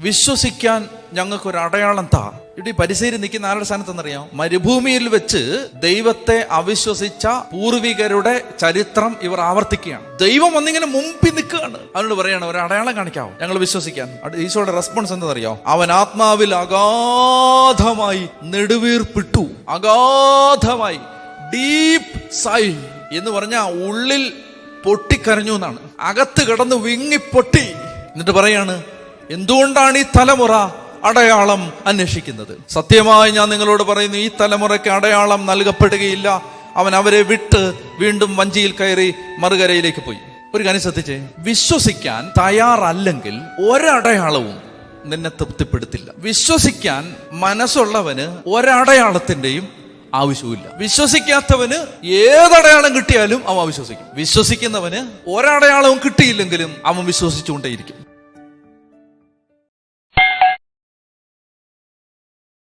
വിശ്വസിക്കാൻ ഞങ്ങൾക്ക് ഒരു അടയാളം താ. ഇവിടെ പരിസേരി നിൽക്കുന്ന ആരുടെ സ്ഥാനത്തെന്നറിയാം മരുഭൂമിയിൽ വെച്ച് ദൈവത്തെ അവിശ്വസിച്ച പൂർവികരുടെ ചരിത്രം ഇവർ ആവർത്തിക്കുകയാണ്. ദൈവം ഒന്നിങ്ങനെ മുമ്പിൽ നിൽക്കുകയാണ്. അവനോട് പറയാണ് ഒരു അടയാളം കാണിക്കാവും? ഞങ്ങൾ വിശ്വസിക്കാൻ. ഈശോയുടെ റെസ്പോൺസ് എന്താണെന്നറിയോ? അവൻ ആത്മാവിൽ അഗാധമായി നെടുവീർപ്പിട്ടു. അഗാധമായി ഡീപ് സൈ എന്ന് പറഞ്ഞ ഉള്ളിൽ പൊട്ടിക്കരഞ്ഞു എന്നാണ്. അകത്ത് കിടന്ന് വിങ്ങി പൊട്ടി. എന്നിട്ട് പറയാണ് എന്തുകൊണ്ടാണ് ഈ തലമുറ അടയാളം അന്വേഷിക്കുന്നത്? സത്യമായി ഞാൻ നിങ്ങളോട് പറയുന്നു ഈ തലമുറയ്ക്ക് അടയാളം നൽകപ്പെടുകയില്ല. അവൻ അവരെ വിട്ട് വീണ്ടും വഞ്ചിയിൽ കയറി മറുകരയിലേക്ക് പോയി. ഒരു കാര്യം ശ്രദ്ധിച്ചേ വിശ്വസിക്കാൻ തയ്യാറല്ലെങ്കിൽ ഒരടയാളവും നിന്നെ തൃപ്തിപ്പെടുത്തില്ല. വിശ്വസിക്കാൻ മനസ്സുള്ളവന് ഒരടയാളത്തിന്റെയും ആവശ്യമില്ല വിശ്വസിക്കാത്തവന് ഏതടയാളം കിട്ടിയാലും അവൻ വിശ്വസിക്കും. വിശ്വസിക്കുന്നവന് ഒരടയാളവും കിട്ടിയില്ലെങ്കിലും അവൻ വിശ്വസിച്ചുകൊണ്ടേയിരിക്കും.